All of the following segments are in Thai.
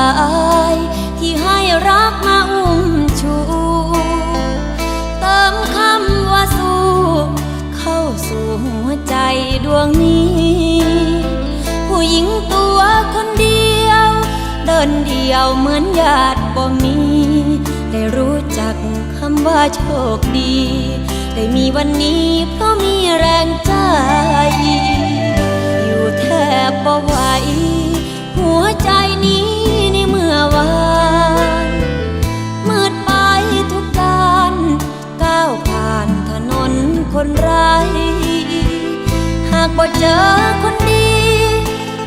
ายที่ให้รักมาอุ้มชู เติมคำว่าสู้ เข้าสู่หัวใจดวงนี้ ผู้หญิงตัวคนเดียว เดินเดียวเหมือนญาติบ่มี ได้รู้จักคำว่าโชคดี ได้มีวันนี้เพราะมีแรงใจอยู่แทบบ่ไหวหัวใจนี้ วานมืดไปทุกการก้าวผ่านถนนคนไร้หากบ่เจอคนดี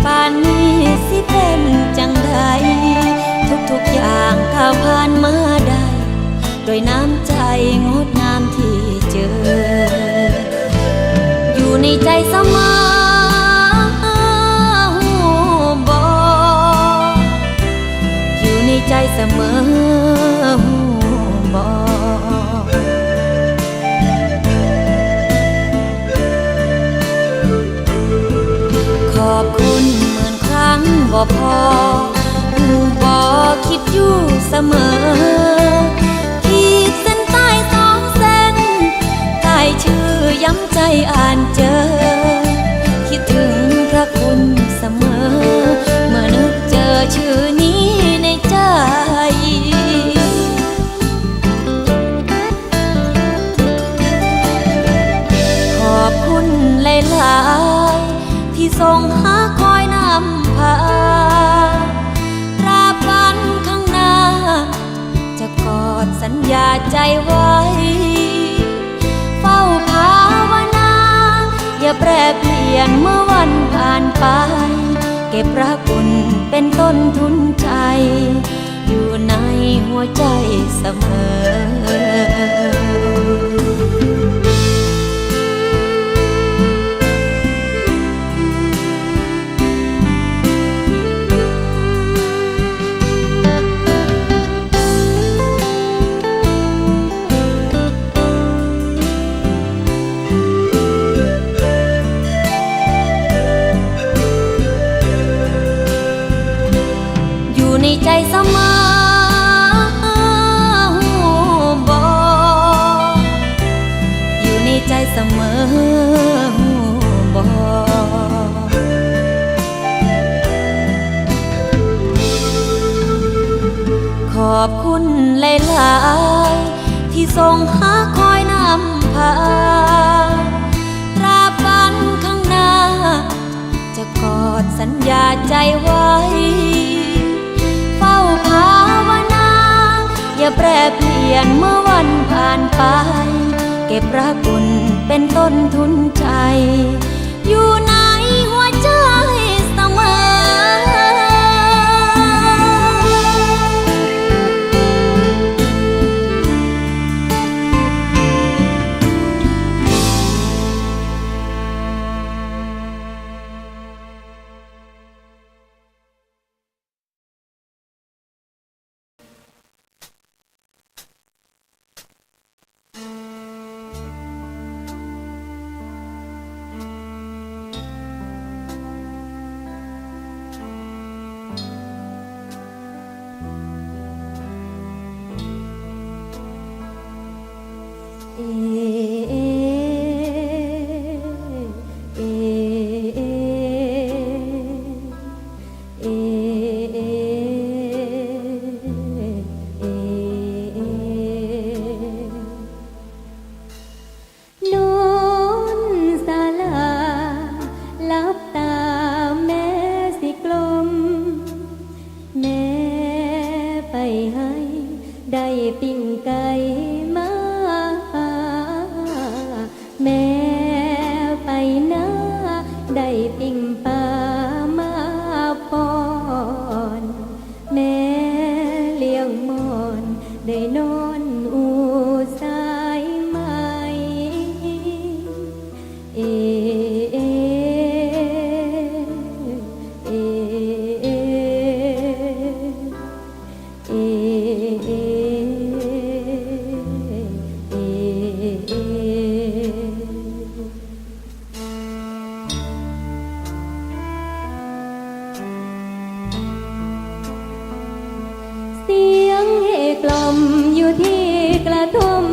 ป่านนี้สิเป็นจังใดทุกๆอย่างก้าวผ่านมาได้โดวยน้ำใจงดงามที่เจอ อยู่ในใจเสมอ บ่พอหูบอคิดอยู่เสมอ ขีดเส้นใต้สองเส้นใต้ชื่อย้ำใจอ่านเจอ คิดถึงพระคุณเสมอ เมื่อนึกเจอชื่อนี้ในใจขอบคุณหลาย ๆ ที่ทรงห ใจไว้ เฝ้าภาวนา อย่าแปรเปลี่ยนเมื่อวันผ่านไป เก็บรักคุณเป็นต้นทุนใจ อยู่ในหัวใจเสมอ ใจเสมอหูบออยู่ในใจเสมอหูบอขอบคุณหลายๆที่ทรงหาคอยนำพาตราบันข้างหน้า จะกอดสัญญาใจไว้ แปรเปลี่ยนเมื่อวันผ่านไป เก็บรักคุณเป็นต้นทุนใจ ได้ปิ้งไก่มาแม่ไปนาได้ปิ้งปลามาปอนแม่เลี้ยงมอนได้นอนอูสายไหมเอ กล่อมอยู่ที่กระท่อม